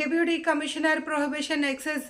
Deputy commissioner prohibition excise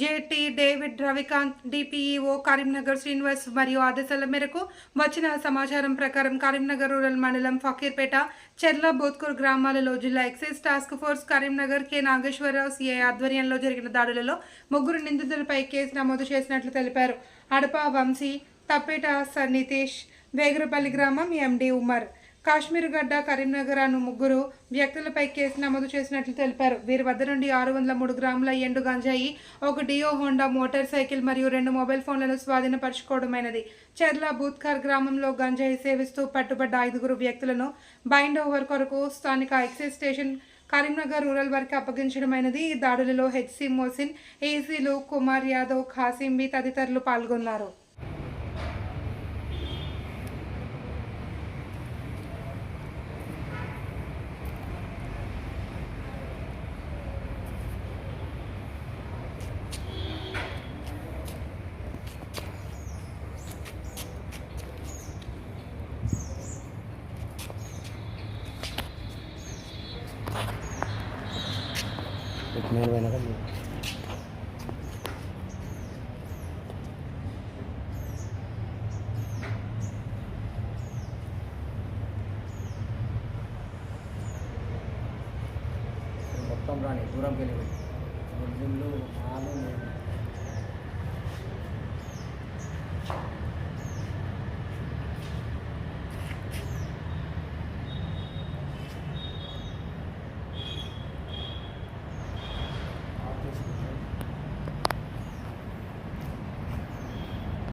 JT David Ravikanth DPEO Karimnagar Srinivas మరియు ఆదేశాల మేరకు వచ్చిన సమాచారం ప్రకారం కరీంనగర్ రూరల్ మండలం ఫకీర్పేట చెర్ల బోత్కూర్ గ్రామాలలో జిల్లా excise task force Karimnagar K Nageswararao CI ఆధ్వర్యంలో జరిగిన దాడులలో ముగ్గురు నిందితులపై కేసు నమోదు చేసినట్లు తెలిపారు. అడప వంశీ తప్పేట సన్నితేష్ వేగురపల్లి గ్రామం ఎండి ఉమర్. కాశ్మీర్ గడ్డ కరీంనగర్ అను ముగ్గురు వ్యక్తులపై కేసు నమోదు చేసినట్లు తెలిపారు. వీరి వద్ద నుండి ఆరు వందల మూడు గ్రాముల ఎండు గంజాయి ఒక డియో హోండా మోటార్ సైకిల్ మరియు రెండు మొబైల్ ఫోన్లను స్వాధీనపరచుకోవడమైనది. చెర్ల బూత్కార్ గ్రామంలో గంజాయి సేవిస్తూ పట్టుబడ్డ ఐదుగురు వ్యక్తులను బైండ్ ఓవర్ కొరకు స్థానిక ఎక్సైజ్ స్టేషన్ కరీంనగర్ రూరల్ వారికి అప్పగించడమైనది. ఈ దాడులలో హెచ్సి మోసిన్ ఏసీలు కుమార్ యాదవ్ ఖాసింబి తదితరులు పాల్గొన్నారు. నేను వెనక మొత్తం రాని దూరంకి వెళ్ళి ముస్లింలు ఆలు